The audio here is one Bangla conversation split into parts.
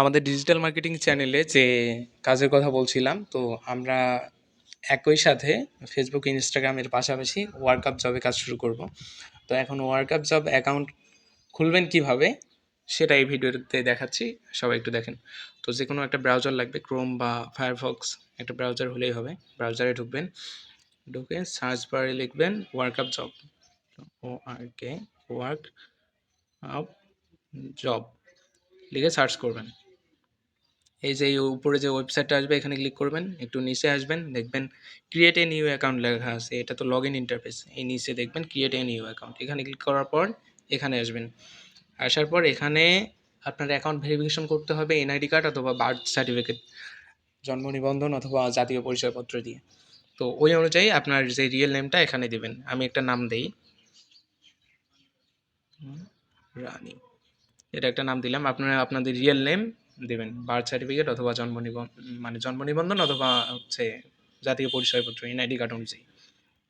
আমাদের ডিজিটাল মার্কেটিং চ্যানেলে যে কাজের কথা বলছিলাম, তো আমরা একই সাথে ফেসবুক ইনস্টাগ্রামের পাশাপাশি ওয়ার্কআপ জবে কাজ শুরু করব। তো এখন ওয়ার্কআপ জব অ্যাকাউন্ট খুলবেন কীভাবে, সেটা এই ভিডিওতে দেখাচ্ছি, সবাই একটু দেখেন। তো যে কোনো একটা ব্রাউজার লাগবে ক্রোম বা ফায়ারফক্স একটা ব্রাউজার হলেই হবে ব্রাউজারে ঢুকবেন, ঢুকে সার্চ বারে লিখবেন ওয়ার্কআপ জব ও আর কে ওয়ার্ক আপ জব লিখে সার্চ করবেন। এই যে উপরে যে ওয়েবসাইটটা আসবে, এখানে ক্লিক করবেন, একটু নিচে আসবেন, দেখবেন ক্রিয়েট এ নিউ অ্যাকাউন্ট লেখা আছে। এটা তো লগ ইন ইন্টারফেস এই নিচে দেখবেন ক্রিয়েট এ নিউ অ্যাকাউন্ট এখানে ক্লিক করার পর এখানে আসবেন। আসার পর এখানে আপনার অ্যাকাউন্ট ভেরিফিকেশন করতে হবে এনআইডি কার্ড অথবা বার্থ সার্টিফিকেট জন্ম নিবন্ধন অথবা জাতীয় পরিচয়পত্র দিয়ে। তো ওই অনুযায়ী আপনার যে রিয়েল নেমটা এখানে দিবেন। আমি একটা নাম দেই। রানী। এটা একটা নাম দিলাম। আপনারা, আপনাদের রিয়েল নেম দেবেন বার্থ সার্টিফিকেট অথবা জন্ম মানে জন্ম নিবন্ধন অথবা হচ্ছে জাতীয় পরিচয়পত্র এনআইডি কার্ড অনুযায়ী।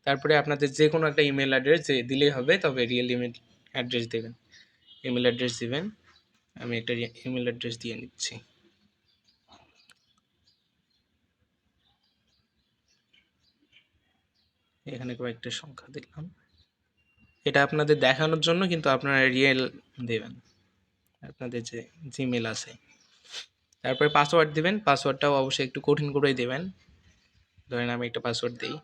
তারপরে আপনাদের যে কোনো একটা ইমেল অ্যাড্রেস দিলেই হবে, তবে রিয়েল ইমেল অ্যাড্রেস দেবেন। ইমেল অ্যাড্রেস দেবেন, আমি একটা ইমেল অ্যাড্রেস দিয়ে নিচ্ছি। এখানে কয়েকটা সংখ্যা দিলাম এটা আপনাদের দেখানোর জন্য কিন্তু আপনারা রিয়েল দেবেন। আপনাদের যে জিমেল আছে। তারপরে পাসওয়ার্ড দিবেন পাসওয়ার্ডটাও অবশ্যই একটু কঠিন করেই দেবেন। ধরেন আমি একটা পাসওয়ার্ড দিই।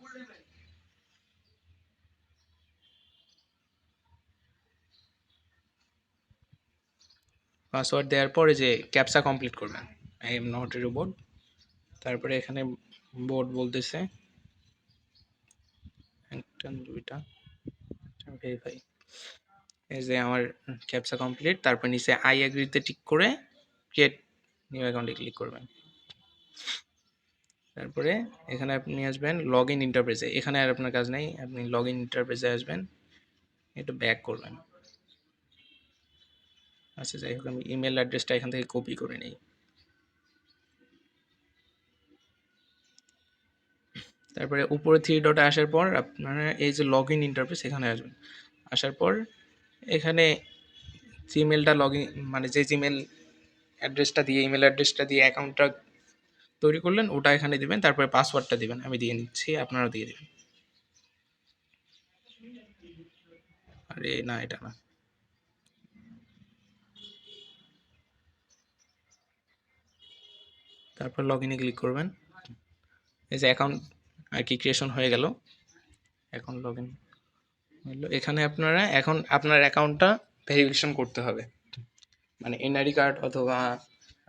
পাসওয়ার্ড দেওয়ার পরে যে ক্যাপসা কমপ্লিট করবেন I am not a robot তারপরে এখানে বোর্ড বলতেছে, একটা, দুইটা ভেরিফাই এই যে আমার ক্যাপসা কমপ্লিট তারপর নিচে আই অ্যাগ্রিতে টিক করে ক্রিয়েট নিউ অ্যাকাউন্টে ক্লিক করবেন। তারপরে এখানে আপনি আসবেন লগ ইন ইন্টারপ্রেসে এখানে আর আপনার কাজ নেই, আপনি লগ ইন ইন্টারপ্রেসে আসবেন, একটু ব্যাক করবেন। আচ্ছা যাই হোক, আমি ইমেল অ্যাড্রেসটা এখান থেকে কপি করে নিই। তারপরে উপরে থ্রি ডটে আসার পর আপনারা এই যে লগ ইন ইন্টারফেস এখানে আসবেন। আসার পর এখানে জিমেলটা লগ ইন মানে যে জিমেল অ্যাড্রেসটা দিয়ে ইমেল অ্যাড্রেসটা দিয়ে অ্যাকাউন্টটা তৈরি করলেন, ওটা এখানে দেবেন, তারপরে পাসওয়ার্ডটা দিবেন। আমি দিয়ে নিচ্ছি আপনারাও দিয়ে দেবেন। আরে, না, এটা না। তারপর লগ ইনে ক্লিক করবেন। এই যে অ্যাকাউন্ট আর কি ক্রিয়েশন হয়ে গেল। এখন লগ ইন এখানে আপনারা, এখন আপনার অ্যাকাউন্টটা ভেরিফিকেশন করতে হবে। মানে এনআইডি কার্ড অথবা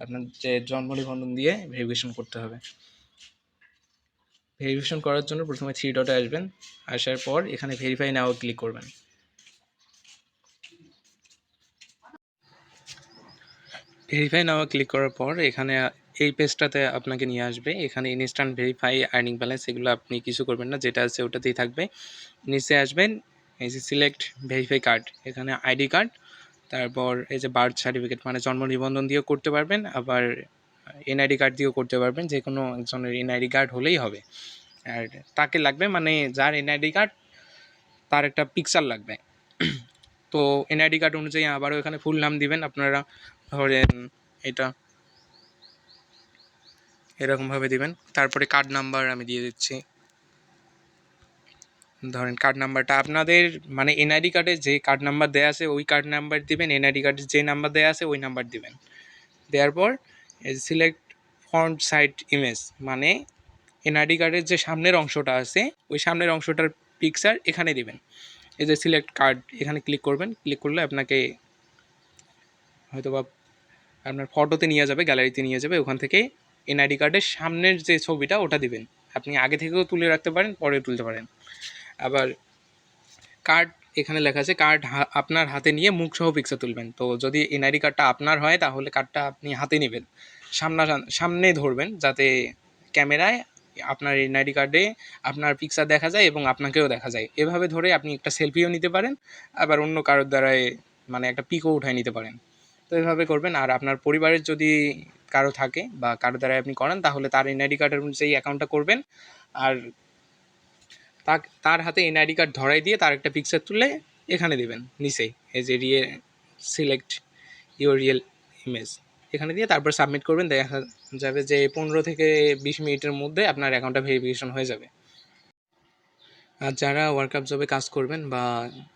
আপনার যে জন্ম নিবন্ধন দিয়ে ভেরিফিকেশন করতে হবে। ভেরিফিকেশন করার জন্য প্রথমে থ্রি ডটে আসবেন। আসার পর এখানে ভেরিফাই নাও ক্লিক করবেন। ভেরিফাই নাও ক্লিক করার পর এখানে এই পেজটাতে আপনাকে নিয়ে আসবে। এখানে ইনস্ট্যান্ট ভেরিফাই আর্নিং ব্যালেন্স এগুলো আপনি কিছু করবেন না, যেটা আছে ওটাতেই থাকবে। নিচে আসবেন, এই যে সিলেক্ট ভেরিফাই কার্ড এখানে আইডি কার্ড তারপর এই যে বার্থ সার্টিফিকেট মানে জন্ম নিবন্ধন দিয়েও করতে পারবেন, আবার এনআইডি কার্ড দিয়েও করতে পারবেন, যে কোনো একজনের এনআইডি কার্ড হলেই হবে। আর তাকে লাগবে মানে যার এনআইডি কার্ড তার একটা পিকচার লাগবে। তো এনআইডি কার্ড অনুযায়ী আবারও এখানে ফুল নাম দিবেন, আপনারা ধরেন এটা এরকমভাবে দিবেন। তারপরে কার্ড নাম্বার আমি দিয়ে দিচ্ছি। ধরেন কার্ড নাম্বারটা আপনাদের মানে এনআইডি কার্ডে যে কার্ড নাম্বার দেওয়া আছে, ওই কার্ড নাম্বার দিবেন এনআইডি কার্ডে যে নাম্বার দেওয়া আছে, ওই নাম্বার দিবেন। দেওয়ার পর সিলেক্ট ফ্রন্ট সাইড ইমেজ মানে এনআইডি কার্ডের যে সামনের অংশটা আছে, ওই সামনের অংশটার পিকচার এখানে দিবেন। এই যে সিলেক্ট কার্ড এখানে ক্লিক করবেন ক্লিক করলে আপনাকে হয়তোবা আপনার ফটোতে নিয়ে যাবে গ্যালারিতে নিয়ে যাবে, ওখান থেকে এনআইডি কার্ডের সামনের যে ছবিটা, ওটা দিবেন। আপনি আগে থেকেও তুলে রাখতে পারেন, পরে তুলতে পারেন। আবার কার্ড এখানে লেখা আছে কার্ড আপনার হাতে নিয়ে মুখ সহ পিকচার তুলবেন। তো যদি এনআইডি কার্ডটা আপনার হয়, তাহলে কার্ডটা আপনি হাতে নেবেন। সামনা, সামনে ধরবেন যাতে ক্যামেরায় আপনার এনআইডি কার্ডে আপনার পিকচার দেখা যায় এবং আপনাকেও দেখা যায়। এভাবে ধরে আপনি একটা সেলফিও নিতে পারেন, আবার অন্য কারোর দ্বারায় মানে একটা পিকও উঠায় নিতে পারেন। তো এভাবে করবেন, আর আপনার পরিবারের যদি কারও থাকে বা কারও দ্বারা আপনি করান, তাহলে তার এনআইডি কার্ডের অনুযায়ী অ্যাকাউন্টটা করবেন। আর তার হাতে এনআইডি কার্ড ধরাই দিয়ে তার একটা পিকচার তুলে এখানে দিবেন নিচেই এই যে রিয়ে সিলেক্ট ইউর রিয়েল ইমেজ এখানে দিয়ে তারপর সাবমিট করবেন, দেখা যাবে যে পনেরো থেকে বিশ মিনিটের মধ্যে আপনার অ্যাকাউন্টটা ভেরিফিকেশন হয়ে যাবে। আর যারা ওয়ার্কআপ জবে কাজ করবেন বা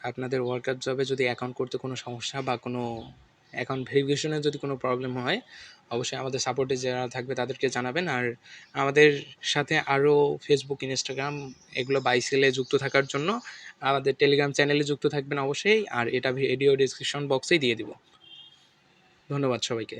আপনাদের ওয়ার্কআপ জবে যদি অ্যাকাউন্ট করতে কোনো সমস্যা বা কোনো অ্যাকাউন্ট ভেরিফিকেশনে যদি কোনো প্রবলেম হয়, অবশ্যই আমাদের সাপোর্টে যারা থাকবে তাদেরকে জানাবেন। আর আমাদের সাথে আরও ফেসবুক ইনস্টাগ্রাম এগুলো বাইসেলে যুক্ত থাকার জন্য আমাদের টেলিগ্রাম চ্যানেলে যুক্ত থাকবেন অবশ্যই। আর এটা ভিডিও ডিসক্রিপশন বক্সেই দিয়ে দিব। ধন্যবাদ সবাইকে।